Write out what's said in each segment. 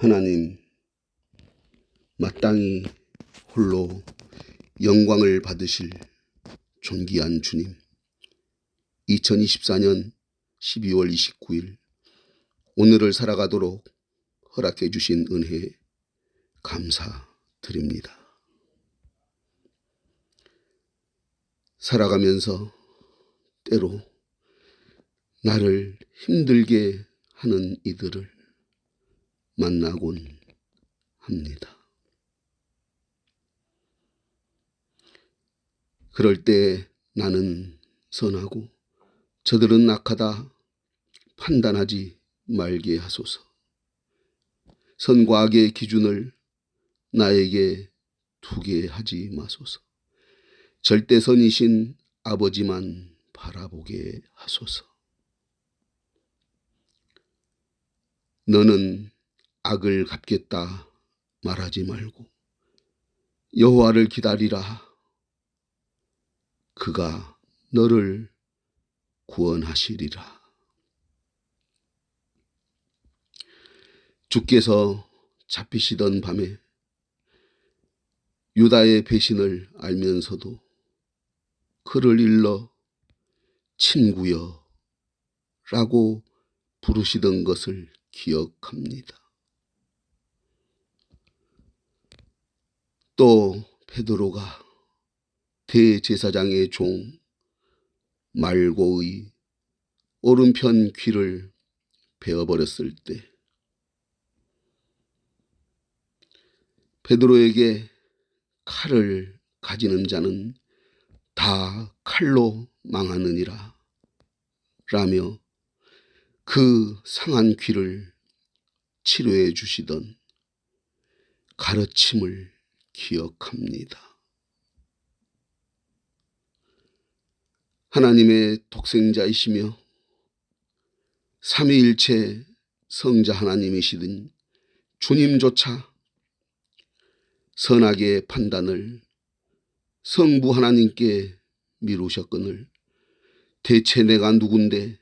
하나님, 마땅히 홀로 영광을 받으실 존귀한 주님, 2024년 12월 29일 오늘을 살아가도록 허락해 주신 은혜에 감사드립니다. 살아가면서 때로 나를 힘들게 하는 이들을 만나곤 합니다. 그럴 때 나는 선하고 저들은 악하다 판단하지 말게 하소서. 선과 악의 기준을 나에게 두게 하지 마소서. 절대선이신 아버지만 바라보게 하소서. 너는 악을 갚겠다 말하지 말고 여호와를 기다리라. 그가 너를 구원하시리라. 주께서 잡히시던 밤에 유다의 배신을 알면서도 그를 일러 친구여 라고 부르시던 것을 기억합니다. 또 베드로가 대제사장의 종 말고의 오른편 귀를 베어버렸을 때 베드로에게 칼을 가지는 자는 다 칼로 망하느니라 라며 그 상한 귀를 치료해 주시던 가르침을 기억합니다. 하나님의 독생자이시며 삼위일체 성자 하나님이시든 주님조차 선악의 판단을 성부 하나님께 미루셨거늘 대체 내가 누군데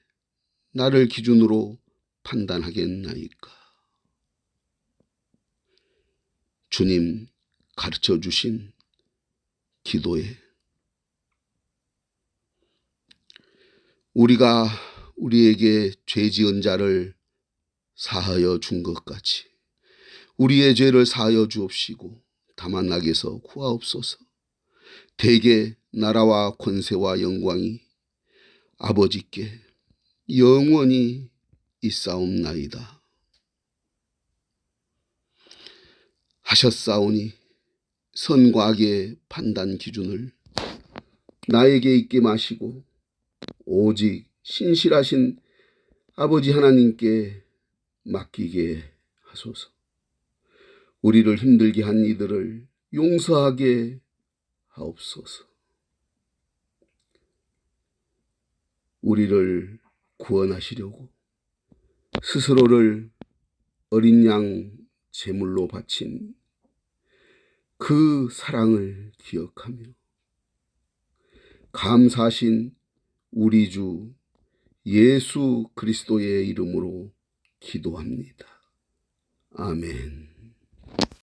나를 기준으로 판단하겠나이까. 주님 가르쳐 주신 기도에 우리가 우리에게 죄 지은 자를 사하여 준 것 같이 우리의 죄를 사하여 주옵시고 다만 악에서 구하옵소서. 대개 나라와 권세와 영광이 아버지께 영원히 있사옵나이다. 하셨사오니 선과 악의 판단 기준을 나에게 있게 마시고 오직 신실하신 아버지 하나님께 맡기게 하소서. 우리를 힘들게 한 이들을 용서하게 하옵소서. 우리를 구원하시려고 스스로를 어린 양 제물로 바친 그 사랑을 기억하며 감사하신 우리 주 예수 그리스도의 이름으로 기도합니다. 아멘.